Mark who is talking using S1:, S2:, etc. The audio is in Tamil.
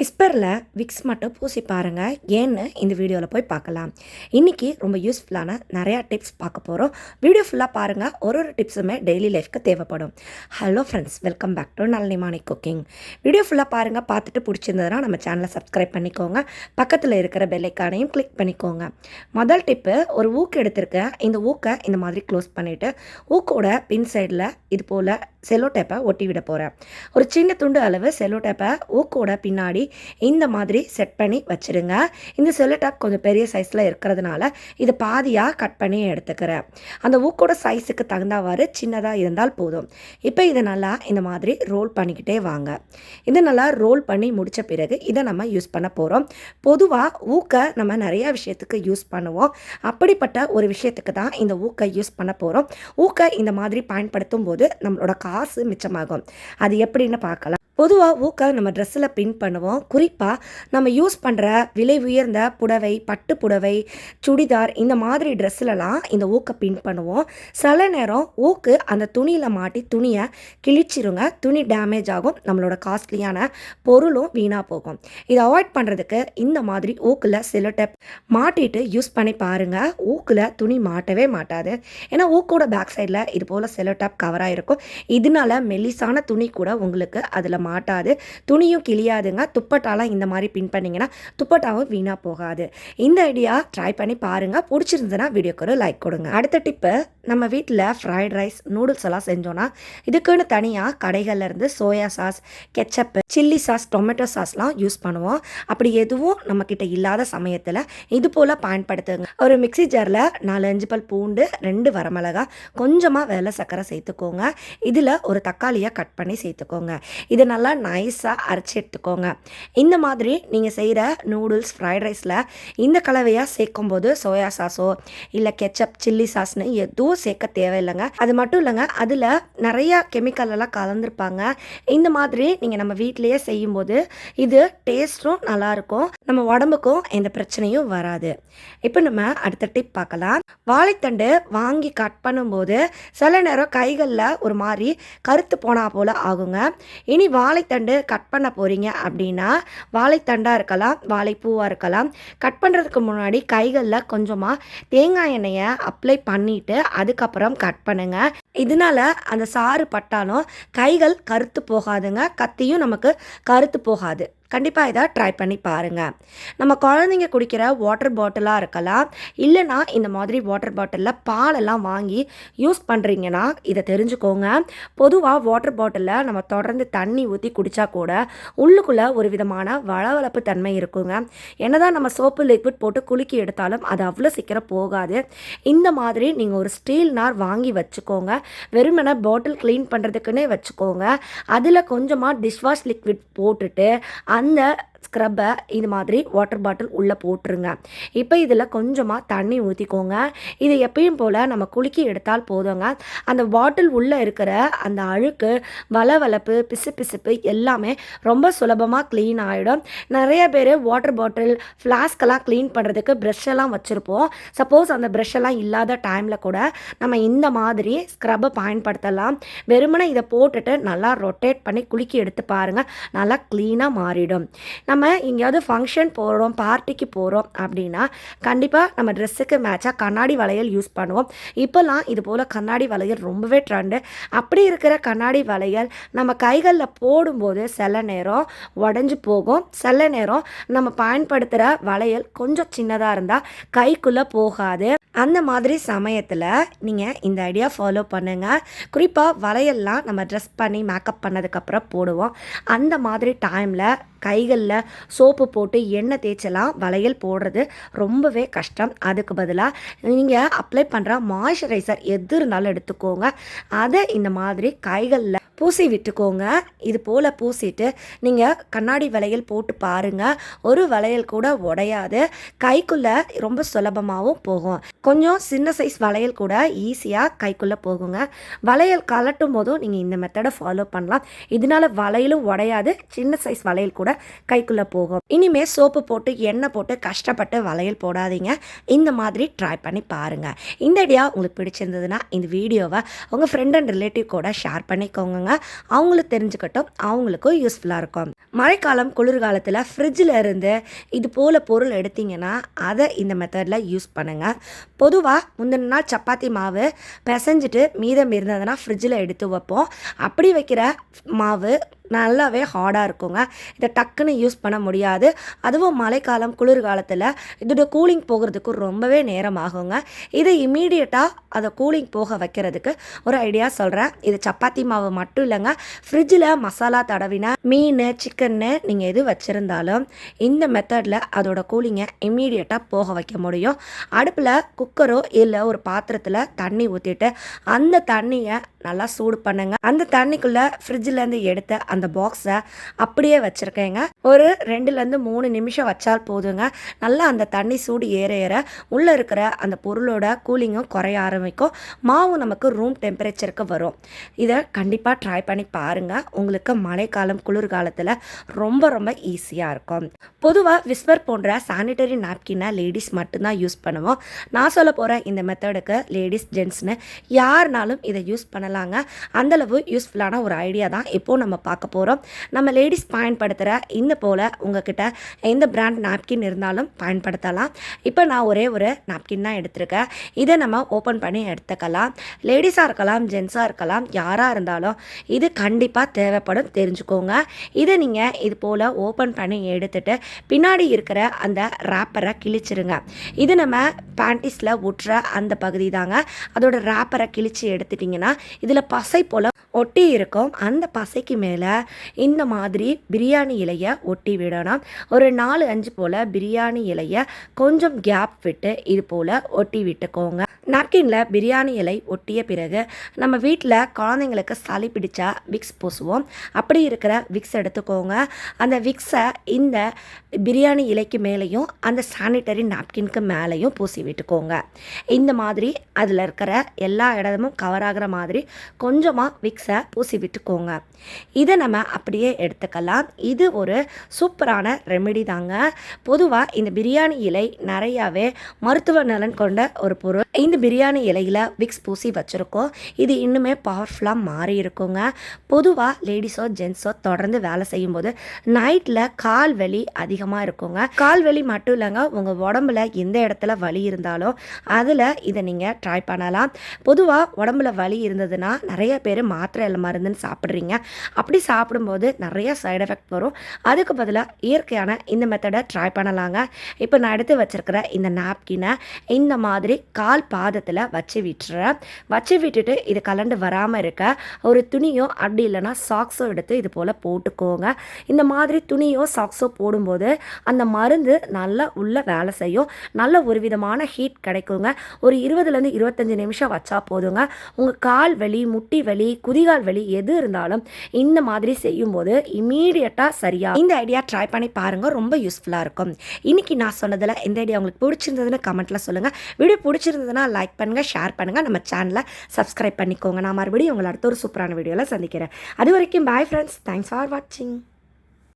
S1: விஸ்பரில் விக்ஸ் மட்டும் பூசி பாருங்கள் ஏன்னு இந்த வீடியோவில் போய் பார்க்கலாம். இன்றைக்கி ரொம்ப யூஸ்ஃபுல்லான நிறையா டிப்ஸ் பார்க்க போகிறோம் வீடியோ ஃபுல்லாக பாருங்கள் ஒரு ஒரு டிப்ஸுமே டெய்லி லைஃப்க்கு தேவைப்படும். Hello friends welcome back to Nalinimani cooking video ஃபுல்லாக பாருங்கள் பார்த்துட்டு பிடிச்சிருந்ததுன்னா நம்ம சேனலை சப்ஸ்கிரைப் பண்ணிக்கோங்க. பக்கத்தில் இருக்கிற பெல்லைக்கானையும் கிளிக் பண்ணிக்கோங்க. முதல் டிப்பு ஒரு ஊக்கு எடுத்திருக்கேன். இந்த ஊக்கை இந்த மாதிரி க்ளோஸ் பண்ணிவிட்டு ஊக்கோட பின் சைடில் இது போல் செல்லோ டேப்பை ஒட்டி விட போகிறேன் ஒரு சின்ன துண்டு அளவு செல்லோ டேப்பை ஊக்கோட பின்னாடி இந்த மாதிரி செட் பண்ணி வச்சுருங்க. இந்த செல்லோ டேப் கொஞ்சம் பெரிய சைஸில் இருக்கிறதுனால இதை பாதியாக கட் பண்ணி எடுத்துக்கிறேன். அந்த ஊக்கோட சைஸுக்கு தகுந்தவாறு சின்னதாக இருந்தால் போதும். இப்போ இதை நல்லா இந்த மாதிரி ரோல் பண்ணிக்கிட்டே வாங்க. இதை நல்லா ரோல் பண்ணி முடித்த பிறகு இதை நம்ம யூஸ் பண்ண போகிறோம் பொதுவாக ஊக்கை நம்ம நிறையா விஷயத்துக்கு யூஸ் பண்ணுவோம். அப்படிப்பட்ட ஒரு விஷயத்துக்கு தான் இந்த ஊக்கை யூஸ் பண்ண போகிறோம் ஊக்கை இந்த மாதிரி பயன்படுத்தும் போது நம்மளோட காசு மிச்சமாகும். அது எப்படின்னு பார்க்கலாம். பொதுவாக ஊக்க நம்ம ட்ரெஸ்ஸில் பின் பண்ணுவோம். குறிப்பாக நம்ம யூஸ் பண்ணுற விலை உயர்ந்த புடவை பட்டு புடவை சுடிதார் இந்த மாதிரி ட்ரெஸ்ஸிலலாம் இந்த ஊக்க பின் பண்ணுவோம். சில நேரம் ஊக்கு அந்த துணியில் மாட்டி துணியை கிழிச்சிருங்க. துணி டேமேஜ் ஆகும். நம்மளோட காஸ்ட்லியான பொருளும் வீணாக போகும். இதை அவாய்ட் பண்ணுறதுக்கு இந்த மாதிரி ஊக்கில் சில டெப் மாட்டிட்டு யூஸ் பண்ணி பாருங்கள் ஊக்கில் துணி மாட்டவே மாட்டாது. ஏன்னா ஊக்கோட பேக் சைடில் இது போல் செலோ டேப் கவராக இருக்கும். இதனால மெல்லிசான துணி கூட உங்களுக்கு அதில் மாட்டாது. துணியும் கிளியாதுங்க துப்பட்டாலாம் இந்த மாதிரி பின் பண்ணிங்கன்னா துப்பட்டாவும் வீணாக போகாது. இந்த ஐடியா ட்ரை பண்ணி பாருங்கள் பிடிச்சிருந்ததுன்னா வீடியோக்கு ஒரு லைக் கொடுங்க. அடுத்த டிப்பு நம்ம வீட்டில் ஃப்ரைட் ரைஸ் நூடுல்ஸ் எல்லாம் செஞ்சோன்னா இதுக்குன்னு தனியாக கடைகள்லேருந்து soya sauce ketchup chilli sauce tomato சாஸ்லாம் use பண்ணுவோம். அப்படி எதுவும் நம்மக்கிட்ட இல்லாத சமயத்தில் இது போல் பயன்படுத்துங்க. ஒரு மிக்ஸி ஜாரில் நாலு அஞ்சு பல் பூண்டு ரெண்டு வரமிளகா கொஞ்சமாக வெள்ளை சர்க்கரை சேர்த்துக்கோங்க. இதில் ஒரு தக்காளியை கட் பண்ணி சேர்த்துக்கோங்க. இதை நல்லா நைஸாக அரைச்சி எடுத்துக்கோங்க. இந்த மாதிரி நீங்கள் செய்கிற நூடுல்ஸ் ஃப்ரைட் ரைஸில் இந்த கலவையாக சேர்க்கும்போது சோயா சாஸோ இல்லை கெச்சப் சில்லி சாஸ்னு எதுவும் சேர்க்க தேவையில்லைங்க. அது மட்டும் இல்லைங்க அதில் நிறையா கெமிக்கல் எல்லாம் கலந்துருப்பாங்க. இந்த மாதிரி நீங்கள் நம்ம வீட்டிலையே செய்யும்போது இது டேஸ்ட்டும் நல்லாயிருக்கும். நம்ம உடம்புக்கும் எந்த பிரச்சனையும் வராது. இப்போ நம்ம அடுத்த டிப் பார்க்கலாம். வாழைத்தண்டு வாங்கி கட் பண்ணும்போது சில நேரம் கைகளில் ஒரு மாதிரி கருத்து போனால் போல் ஆகுங்க. இனி வாழைத்தண்டு கட் பண்ண போகிறீங்க அப்படின்னா வாழைத்தண்டாக இருக்கலாம் வாழைப்பூவாக இருக்கலாம். கட் பண்ணுறதுக்கு முன்னாடி கைகளில் கொஞ்சமாக தேங்காய் எண்ணெயை அப்ளை பண்ணிவிட்டு அதுக்கப்புறம் கட் பண்ணுங்க. இதனால அந்த சாறு பட்டாலும் கைகள் கருத்து போகாதுங்க. கத்தியும் நமக்கு கருத்து போகாது. கண்டிப்பாக இதை ட்ரை பண்ணி பாருங்கள் நம்ம குழந்தைங்க குடிக்கிற வாட்டர் பாட்டிலாக இருக்கலாம் இல்லைனா இந்த மாதிரி வாட்டர் பாட்டிலில் பாலெல்லாம் வாங்கி யூஸ் பண்ணுறீங்கன்னா இதை தெரிஞ்சுக்கோங்க. பொதுவாக வாட்டர் பாட்டிலில் நம்ம தொடர்ந்து தண்ணி ஊற்றி குடித்தா கூட உள்ளுக்குள்ளே ஒரு விதமான வளவளப்பு தன்மை இருக்குங்க. என்னதான் நம்ம சோப்பு லிக்விட் போட்டு குலுக்கி எடுத்தாலும் அது அவ்வளோ சீக்கிரம் போகாது. இந்த மாதிரி நீங்கள் ஒரு ஸ்டீல் நார் வாங்கி வச்சுக்கோங்க. வெறுமனே பாட்டில் க்ளீன் பண்ணுறதுக்குன்னே வச்சுக்கோங்க. அதில் கொஞ்சமாக டிஷ்வாஷ் லிக்விட் போட்டுட்டு அந்த ஸ்க்ரப்பை இது மாதிரி வாட்டர் பாட்டில் உள்ளே போட்டுருங்க. இப்போ இதில் கொஞ்சமாக தண்ணி ஊற்றிக்கோங்க இதை எப்பயும் போல் நம்ம குலுக்கி எடுத்தால் போதுங்க. அந்த பாட்டில் உள்ளே இருக்கிற அந்த அழுக்கு வளவளப்பு பிசு பிசுப்பு எல்லாமே ரொம்ப சுலபமாக க்ளீன் ஆகிடும் நிறைய பேர் வாட்டர் பாட்டில் ஃப்ளாஸ்கெல்லாம் க்ளீன் பண்ணுறதுக்கு ப்ரெஷ்ஷெல்லாம் வச்சுருப்போம். சப்போஸ் அந்த ப்ரெஷ்ஷெல்லாம் இல்லாத டைமில் கூட நம்ம இந்த மாதிரி ஸ்க்ரப்பை பயன்படுத்தலாம். வெறுமனே இதை போட்டுட்டு நல்லா ரொட்டேட் பண்ணி குலுக்கி எடுத்து பாருங்கள் நல்லா க்ளீனாக மாறிடும். நம்ம நம்ம எங்கேயாவது ஃபங்க்ஷன் போகிறோம் பார்ட்டிக்கு போகிறோம் அப்படின்னா கண்டிப்பாக நம்ம ட்ரெஸ்ஸுக்கு மேட்சாக கண்ணாடி வளையல் யூஸ் பண்ணுவோம். இப்போல்லாம் இது போல் கண்ணாடி வளையல் ரொம்பவே ட்ரெண்டு அப்படி இருக்கிற கண்ணாடி வளையல் நம்ம கைகளில் போடும்போது சில நேரம் உடஞ்சி போகும். சில நேரம் நம்ம பயன்படுத்துகிற வளையல் கொஞ்சம் சின்னதாக இருந்தால் கைக்குள்ளே போகாது. அந்த மாதிரி சமயத்தில் நீங்கள் இந்த ஐடியா ஃபாலோ பண்ணுங்கள் குறிப்பாக வளையல்லாம் நம்ம ட்ரெஸ் பண்ணி மேக்கப் பண்ணதுக்கப்புறம் போடுவோம். அந்த மாதிரி டைமில் கைகளில் சோப்பு போட்டு எண்ணெய் தேய்ச்சலாம் வளையல் போடுறது ரொம்பவே கஷ்டம். அதுக்கு பதிலாக நீங்கள் அப்ளை பண்ணுற மாய்ஸ்சரைசர் எது இருந்தாலும் எடுத்துக்கோங்க. அதை இந்த மாதிரி கைகளில் பூசி விட்டுக்கோங்க. இது போல் பூசிட்டு நீங்கள் கண்ணாடி வளையல் போட்டு பாருங்கள் ஒரு வளையல் கூட உடையாது. கைக்குள்ளே ரொம்ப சுலபமாகவும் போகும். கொஞ்சம் சின்ன சைஸ் வளையல் கூட ஈஸியாக கைக்குள்ளே போகுங்க. வளையல் கலட்டும் போதும் நீங்கள் இந்த மெத்தடை ஃபாலோ பண்ணலாம். இதனால வளையலும் உடையாது. சின்ன சைஸ் வளையல் கூட கைக்குள்ளே போகும். இனிமேல் சோப்பு போட்டு எண்ணெய் போட்டு கஷ்டப்பட்டு வளையல் போடாதீங்க. இந்த மாதிரி ட்ரை பண்ணி பாருங்கள் இந்த ஐடியா உங்களுக்கு பிடிச்சிருந்ததுன்னா இந்த வீடியோவை உங்கள் ஃப்ரெண்ட் அண்ட் ரிலேட்டிவ் கூட ஷேர் பண்ணிக்கோங்க பார்க்குறவங்க அவங்களுக்கு தெரிஞ்சுக்கட்டும் அவங்களுக்கும் யூஸ்ஃபுல்லாக இருக்கும். மழைக்காலம் குளிர்காலத்தில் ஃப்ரிட்ஜில் இருந்து இது போல் பொருள் எடுத்திங்கன்னா அதை இந்த மெத்தடில் யூஸ் பண்ணுங்கள் பொதுவாக முந்தின நாள் சப்பாத்தி மாவு பிசைஞ்சிட்டு மீதம் இருந்ததுன்னா ஃப்ரிட்ஜில் எடுத்து வைப்போம். அப்படி வைக்கிற மாவு நல்லாவே ஹார்டாக இருக்குங்க. இதை டக்குன்னு யூஸ் பண்ண முடியாது. அதுவும் மழைக்காலம் குளிர்காலத்தில் இதோட கூலிங் போகிறதுக்கு ரொம்பவே நேரம் ஆகுங்க. இதை இமீடியட்டாக அதை கூலிங் போக வைக்கிறதுக்கு ஒரு ஐடியா சொல்கிறேன் இது சப்பாத்தி மாவு மட்டும் இல்லைங்க. ஃப்ரிட்ஜில் மசாலா தடவினா மீன் சிக்கன்னு நீங்கள் எது வச்சுருந்தாலும் இந்த மெத்தடில் அதோட கூலிங்கை இமீடியட்டாக போக வைக்க முடியும். அடுப்பில் குக்கரோ இல்லை ஒரு பாத்திரத்தில் தண்ணி ஊற்றிட்டு அந்த தண்ணியை நல்லா சூடு பண்ணுங்கள் அந்த தண்ணிக்குள்ளே ஃப்ரிட்ஜிலேருந்து எடுத்த அந்த அந்த பாக்ஸை அப்படியே வச்சுருக்கேங்க. ஒரு ரெண்டுலேருந்து மூணு நிமிஷம் வச்சால் போதுங்க. நல்லா அந்த தண்ணி சூடு ஏற ஏற உள்ளே இருக்கிற அந்த பொருளோட கூலிங்கும் குறைய ஆரம்பிக்கும். மாவு நமக்கு ரூம் டெம்பரேச்சருக்கு வரும். இதை கண்டிப்பாக ட்ரை பண்ணி பாருங்கள் உங்களுக்கு மழைக்காலம் குளிர்காலத்தில் ரொம்ப ரொம்ப ஈஸியாக இருக்கும். பொதுவாக விஸ்பர் போன்ற சானிடரி நாப்கினை லேடிஸ் மட்டும்தான் யூஸ் பண்ணுவோம். நான் சொல்ல போகிற இந்த மெத்தடுக்கு லேடிஸ் ஜென்ட்ஸ்னு யாருனாலும் இதை யூஸ் பண்ணலாங்க. அந்தளவு யூஸ்ஃபுல்லான ஒரு ஐடியா தான். இப்போது நம்ம பார்க்க போகிறோம் நம்ம லேடிஸ் பயன்படுத்துகிற இந்த போல் உங்ககிட்ட எந்த பிராண்ட் நாப்கின் இருந்தாலும் பயன்படுத்தலாம். இப்போ நான் ஒரே ஒரு நாப்கின் தான் எடுத்திருக்கேன். இதை நம்ம ஓப்பன் பண்ணி எடுத்துக்கலாம். லேடிஸாக இருக்கலாம் ஜென்ஸாக இருக்கலாம் யாராக இருந்தாலும் இது கண்டிப்பாக தேவைப்படும். தெரிஞ்சுக்கோங்க. இதை நீங்கள் இது போல் ஓப்பன் பண்ணி எடுத்துட்டு பின்னாடி இருக்கிற அந்த ரேப்பரை கிழிச்சிருங்க. இது நம்ம பேண்டிஸில் ஒட்டுற அந்த பகுதி தாங்க அதோட ரேப்பரை கிழிச்சு எடுத்துட்டிங்கன்னா இதில் பசை போல் ஒட்டி இருக்கும். அந்த பசைக்கு மேலே இந்த மாதிரி பிரியாணி இலையை ஒட்டி விடணும். ஒரு நாலு அஞ்சு போல் பிரியாணி இலையை கொஞ்சம் கேப் விட்டு இது போல் ஒட்டி விட்டுக்கோங்க. நாப்கினில் பிரியாணி இலை ஒட்டிய பிறகு நம்ம வீட்டில் குழந்தைங்களுக்கு சளி பிடிச்சா விக்ஸ் பூசுவோம். அப்படி இருக்கிற விக்ஸ் எடுத்துக்கோங்க. அந்த விக்ஸை இந்த பிரியாணி இலைக்கு மேலேயும் அந்த சானிட்டரி நாப்கின்க்கு மேலேயும் பூசி விட்டுக்கோங்க. இந்த மாதிரி அதில் இருக்கிற எல்லா இடமும் கவர் ஆகிற மாதிரி கொஞ்சமாக விக்ஸை பூசி விட்டுக்கோங்க. இதை நம்ம அப்படியே எடுத்துக்கலாம். இது ஒரு சூப்பரான ரெமெடி தாங்க. பொதுவாக இந்த பிரியாணி இலை நிறையாவே மருத்துவ நலன் கொண்ட ஒரு பொருள். இந்த பிரியாணி இலையில் விக்ஸ் பூசி வச்சுருக்கோம். இது இன்னுமே பவர்ஃபுல்லாக மாறி இருக்குங்க. பொதுவாக லேடிஸோ ஜென்ஸோ தொடர்ந்து வேலை செய்யும்போது நைட்டில் கால் வலி அதிகமாக இருக்குங்க. கால் வலி மட்டும் இல்லைங்க உங்கள் உடம்புல எந்த இடத்துல வலி இருந்தாலும் அதில் இதை நீங்கள் ட்ரை பண்ணலாம். பொதுவாக உடம்புல வலி இருந்ததுன்னா நிறைய பேர் மாத்திரை இல்லை மருந்துன்னு சாப்பிட்றீங்க. அப்படி சாப்பிடும்போது நிறைய சைடு எஃபெக்ட் வரும். அதுக்கு பதிலாக இயற்கையான இந்த மெத்தடை ட்ரை பண்ணலாங்க. இப்போ நான் எடுத்து வச்சுருக்கிற இந்த நாப்கினை இந்த மாதிரி கால் பா பாதத்தில் வச்சு விட்டுறேன் வச்சு விட்டுட்டு இது கலண்டு வராமல் இருக்க. ஒரு துணியோ அப்படி இல்லைன்னா சாக்ஸோ எடுத்து இது போல் போட்டுக்கோங்க. இந்த மாதிரி துணியோ சாக்ஸோ போடும்போது அந்த மருந்து நல்லா உள்ளே வேலை செய்யும். நல்ல ஒரு விதமான ஹீட் கிடைக்குங்க. ஒரு இருபதுலேருந்து இருபத்தஞ்சி நிமிஷம் வச்சா போதுங்க. உங்கள் கால் வலி முட்டி வலி குதிகால் வலி எது இருந்தாலும் இந்த மாதிரி செய்யும்போது இமீடியட்டாக சரியாக இந்த ஐடியா ட்ரை பண்ணி பாருங்கள் ரொம்ப யூஸ்ஃபுல்லாக இருக்கும். இன்றைக்கி நான் சொன்னதில் இந்த ஐடியா உங்களுக்கு பிடிச்சிருந்ததுன்னு கமெண்ட்டில் சொல்லுங்கள் வீடியோ பிடிச்சிருந்ததுன்னா லைக் பண்ணுங்கள் ஷேர் பண்ணுங்கள் நம்ம சேனலை சப்ஸ்கிரைப் பண்ணிக்கோங்க. நான் மறுபடியும் உங்களை அடுத்த ஒரு சூப்பரான வீடியோவில் சந்திக்கிறேன். அது வரைக்கும் பாய் ஃப்ரெண்ட்ஸ் தேங்க்ஸ் ஃபார் வாட்சிங்